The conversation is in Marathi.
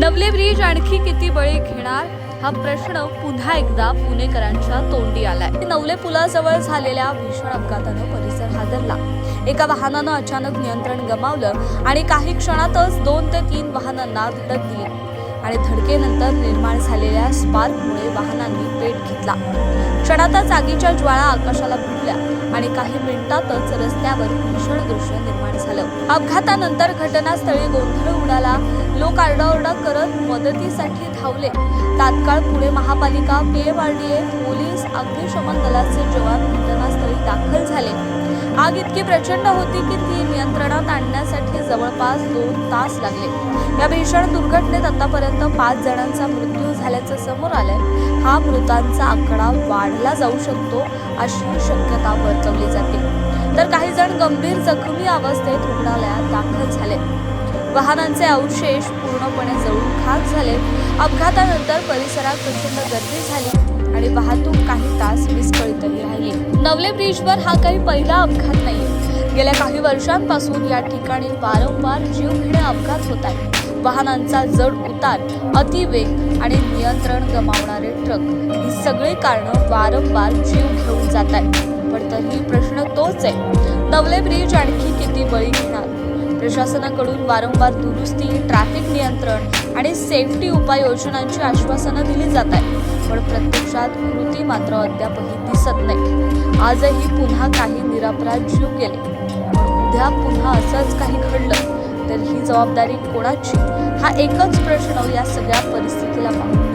नवले ब्रिज आणखी किती बळी घेणार? हा प्रश्न पुन्हा एकदा पुणेकरांच्या तोंडी आलाय. नवले पुलाजवळ झालेल्या भीषण अपघातानं परिसर हादरला. एका वाहनानं अचानक नियंत्रण गमावलं आणि काही क्षणातच दोन ते तीन वाहनांना धडक दिली. आणि धडकेनंतर निर्माण झालेल्या स्पार्कमुळे वाहनांनी पेट घेतला. क्षणातच आगीच्या ज्वाळा आकाशाला भिडल्या आणि काही मिनिटातच रस्त्यावर भीषण दृश्य निर्माण झालं. अपघातानंतर घटनास्थळी गोंधळ उडाला. लोक आरडाओरडा करत मदतीसाठी धावले. तात्काळ पुणे महापालिका पीएमआरडीए पोलीस अग्निशमन दलाचे जवान घटनास्थळी दाखल झाले. आग इतकी प्रचंड होती की ती नियंत्रणात आणण्यासाठी जवळपास दोन तास लागले. या भीषण दुर्घटनेत आतापर्यंत पाच जणांचा मृत्यू झाल्याचं समोर आलंय. हा मृतांचा आकडा वाढला जाऊ शकतो अशी शक्यता वर्तवली जाते. तर काही जण गंभीर जखमी अवस्थेत रुग्णालयात दाखल झाले. वाहनांचे अवशेष पूर्णपणे जळून खाक झाले. अपघातानंतर परिसरात प्रचंड गर्दी झाली आणि वाहतूक काही तास विस्कळीतही राहिली. नवले ब्रिजवर हा काही पहिला अपघात नाही गेल्या काही वर्षांपासून या ठिकाणी वारंवार जीवघेणे अपघात होत आहेत वाहनांचा जड उतार अतिवेग आणि नियंत्रण गमावणारे ट्रक ही सगळी कारणं वारंवार जीव घेऊन जात आहेत. पण तरीही प्रश्न तोच आहे नवले ब्रिज आणखी किती बळी घेणार? प्रशासनाकडून वारंवार दुरुस्ती ट्रॅफिक नियंत्रण आणि सेफ्टी उपाययोजनांची आश्वासनं दिली जात आहेत. पण प्रत्यक्षात कृती मात्र अद्यापही दिसत नाही. आजही पुन्हा काही निरपराध जीव गेले. उद्या पुन्हा असंच काही घडलं तर ही जबाबदारी कोणाची? हा एकच प्रश्न या सगळ्या परिस्थितीला पाहून